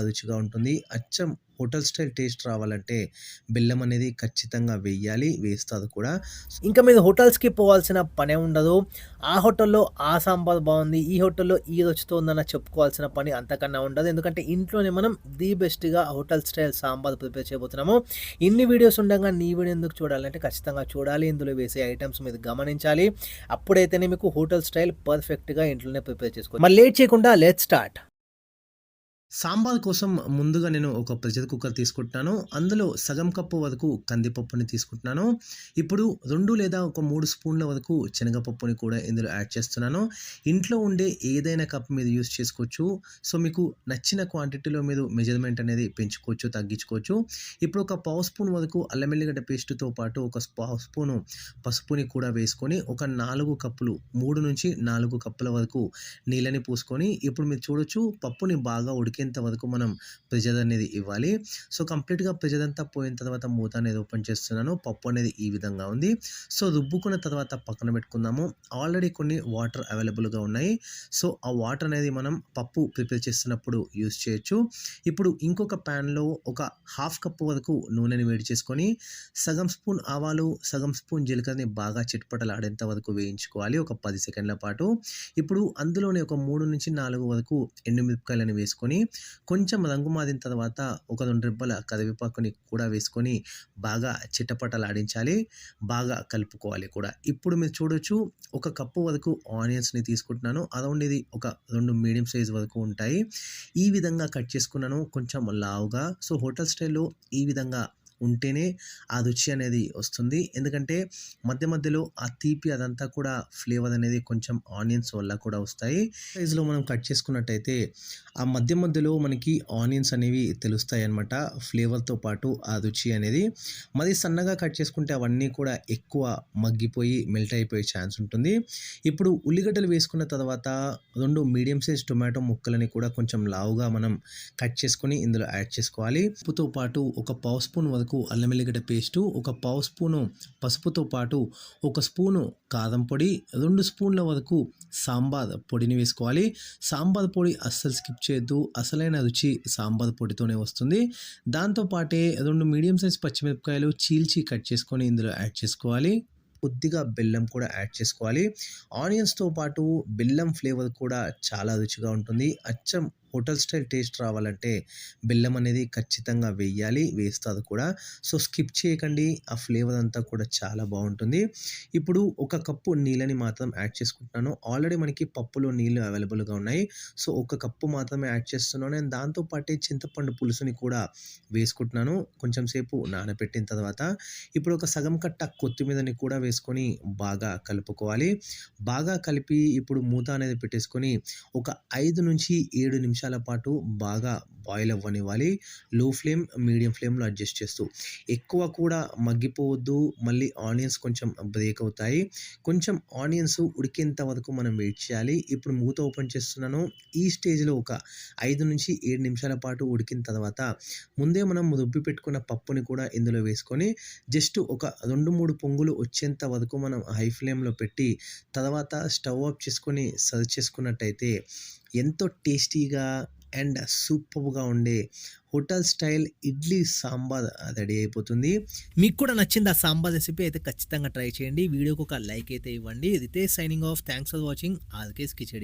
రుచిగా ఉంటుంది. అచ్చం హోటల్ స్టైల్ టేస్ట్ రావాలంటే బెల్లం అనేది ఖచ్చితంగా వేయాలి వేస్తారు కూడా. ఇంకా మీరు హోటల్స్‌కి పోవాల్సిన పనే ఉండదు. ఆ హోటల్‌లో ఆ సాంబార్ బాగుంది ఈ హోటల్‌లో ఈ రుచితో ఉందన్న చెప్పుకోవాల్సిన పని అంతకన్నా ఉండదు. ఎందుకంటే ఇంట్లోనే మనం ది బెస్ట్‌గా హోటల్ స్టైల్ సాంబార్ ప్రిపేర్ చేయబోతున్నాము. ఇన్ని వీడియోస్ ఉండగా నీ వీడియో ఎందుకు చూడాలంటే ఖచ్చితంగా చూడాలి. ఇందులో వేసే ఐటమ్స్ మీరు గమనించాలి. అప్పుడైతేనే మీకు హోటల్ స్టైల్ పర్ఫెక్ట్‌గా ఇంట్లోనే ప్రిపేర్ చేసుకోవచ్చు. మరి లేట్ చేయకుండా లెట్ స్టార్ట్. సాంబార్ కోసం ముందుగా నేను ఒక ప్రెషర్ కుక్కర్ తీసుకుంటున్నాను. అందులో సగం కప్పు వరకు కందిపప్పుని తీసుకుంటున్నాను. ఇప్పుడు రెండు లేదా ఒక మూడు స్పూన్ల వరకు శనగపప్పుని కూడా ఇందులో యాడ్ చేస్తున్నాను. ఇంట్లో ఉండే ఏదైనా కప్ మీరు యూస్ చేసుకోవచ్చు. సో, మీకు నచ్చిన క్వాంటిటీలో మీరు మెజర్‌మెంట్ అనేది పెంచుకోవచ్చు, తగ్గించుకోవచ్చు. ఇప్పుడు ఒక పావు స్పూన్ వరకు అల్లం వెల్లిగడ్డ పేస్ట్‌తో పాటు ఒక పావు స్పూను పసుపుని కూడా వేసుకొని ఒక నాలుగు కప్పులు 3-4 కప్పుల వరకు నీళ్ళని పోసుకొని ఇప్పుడు మీరు చూడొచ్చు పప్పుని బాగా ఉడికి వరకు మనం ప్రెజర్ అనేది ఇవ్వాలి. సో, కంప్లీట్‌గా ప్రెజర్ అంతా పోయిన తర్వాత మూత అనేది ఓపెన్ చేస్తున్నాను. పప్పు అనేది ఈ విధంగా ఉంది. సో, రుబ్బుకున్న తర్వాత పక్కన పెట్టుకుందాము. ఆల్రెడీ కొన్ని వాటర్ అవైలబుల్‌గా ఉన్నాయి. సో, ఆ వాటర్ అనేది మనం పప్పు ప్రిపేర్ చేస్తున్నప్పుడు యూజ్ చేయొచ్చు. ఇప్పుడు ఇంకొక ప్యాన్‌లో ఒక హాఫ్ కప్పు వరకు నూనెని వేడి చేసుకొని సగం స్పూన్ ఆవాలు, సగం స్పూన్ జీలకర్రని బాగా చిట్పటలాడేంత వరకు వేయించుకోవాలి. ఒక పది సెకండ్ల పాటు. ఇప్పుడు అందులోనే ఒక 3-4 వరకు ఎండుమిరపకాయలను వేసుకొని కొంచెం రంగు మారిన తర్వాత ఒక రెండు రెబ్బల కరివేపాకుని కూడా వేసుకొని బాగా చిట్టపటలాడించాలి బాగా కలుపుకోవాలి కూడా. ఇప్పుడు మీరు చూడొచ్చు ఒక కప్పు వరకు ఆనియన్స్‌ని తీసుకుంటున్నాను. అరౌండ్ ఇది ఒక రెండు మీడియం సైజ్ వరకు ఉంటాయి. ఈ విధంగా కట్ చేసుకున్నాను. కొంచెం లావుగా. సో, హోటల్ స్టైల్‌లో ఈ విధంగా ఉంటేనే ఆ రుచి అనేది వస్తుంది. ఎందుకంటే మధ్య మధ్యలో ఆ తీపి అదంతా కూడా ఫ్లేవర్ అనేది కొంచెం ఆనియన్స్ వల్ల కూడా వస్తాయి. సైజ్‌లో మనం కట్ చేసుకున్నట్టయితే ఆ మధ్య మధ్యలో మనకి ఆనియన్స్ అనేవి తెలుస్తాయి అనమాట ఫ్లేవర్‌తో పాటు ఆ రుచి అనేది. మరి సన్నగా కట్ చేసుకుంటే అవన్నీ కూడా ఎక్కువ మగ్గిపోయి మెల్ట్ అయిపోయే ఛాన్స్ ఉంటుంది. ఇప్పుడు ఉల్లిగడ్డలు వేసుకున్న తర్వాత రెండు మీడియం సైజ్ టొమాటో ముక్కలని కూడా కొంచెం లావుగా మనం కట్ చేసుకొని ఇందులో యాడ్ చేసుకోవాలి. ఉప్పుతో పాటు ఒక పావు స్పూన్ వరకు అల్లం వెల్లిగడ్డ పేస్టు, ఒక పావు స్పూను పసుపుతో పాటు ఒక స్పూను కారం పొడి, రెండు స్పూన్ల వరకు సాంబార్ పొడిని వేసుకోవాలి. సాంబార్ పొడి అస్సలు స్కిప్ చేయొద్దు. అసలైన రుచి సాంబార్ పొడితోనే వస్తుంది. దాంతో పాటే 2 మీడియం సైజ్ పచ్చిమిరపకాయలు చీల్చి కట్ చేసుకొని ఇందులో యాడ్ చేసుకోవాలి. కొద్దిగా బెల్లం కూడా యాడ్ చేసుకోవాలి. ఆనియన్స్‌తో పాటు బెల్లం ఫ్లేవర్ కూడా చాలా రుచిగా ఉంటుంది. అచ్చం హోటల్ స్టైల్ టేస్ట్ రావాలంటే బెల్లం అనేది ఖచ్చితంగా వేయాలి వేస్తారు కూడా. సో, స్కిప్ చేయకండి. ఆ ఫ్లేవర్ అంతా కూడా చాలా బాగుంటుంది ఇప్పుడు ఒక కప్పు నీళ్ళని మాత్రం యాడ్ చేసుకుంటున్నాను. ఆల్రెడీ మనకి పప్పులో నీళ్ళు అవైలబుల్‌గా ఉన్నాయి. సో, ఒక కప్పు మాత్రమే యాడ్ చేస్తున్నాను. నేను దాంతో పాటే చింతపండు పులుసుని కూడా వేసుకుంటున్నాను. కొంచెం సేపు నానబెట్టిన తర్వాత ఇప్పుడు ఒక సగం కట్ట కొత్తిమీరని కూడా వేసుకొని బాగా కలుపుకోవాలి. బాగా కలిపి ఇప్పుడు మూత అనేది పెట్టేసుకొని ఒక 5-7 నిమిషాల పాటు బాగా బాయిల్ అవ్వనివ్వాలి. లో ఫ్లేమ్, మీడియం ఫ్లేమ్‌లో అడ్జస్ట్ చేస్తూ. ఎక్కువ కూడా మగ్గిపోవద్దు. మళ్ళీ ఆనియన్స్ కొంచెం బ్రేక్ అవుతాయి. కొంచెం ఆనియన్స్ ఉడికేంత వరకు మనం వెయిట్ చేయాలి. ఇప్పుడు మూత ఓపెన్ చేస్తున్నాను. ఈ స్టేజ్‌లో ఒక 5-7 నిమిషాల పాటు ఉడికిన తర్వాత ముందే మనం రుబ్బి పెట్టుకున్న పప్పుని కూడా ఇందులో వేసుకొని జస్ట్ ఒక 2, 3 పొంగులు వచ్చేంత వరకు మనం హై ఫ్లేమ్‌లో పెట్టి తర్వాత స్టవ్ ఆఫ్ చేసుకొని సర్వ్ చేసుకున్నట్టయితే ఎంతో టేస్టీగా అండ్ సూపర్గా ఉండే hotel style idli sambar ready అయిపోతుంది. మీకు కూడా నచ్చింది ఆ సాంబార్ రెసిపీ అయితే ఖచ్చితంగా ట్రై చేయండి. వీడియోకి ఒక లైక్ అయితే ఇవ్వండి. Ritesh signing off. Thanks for watching RK's khichdi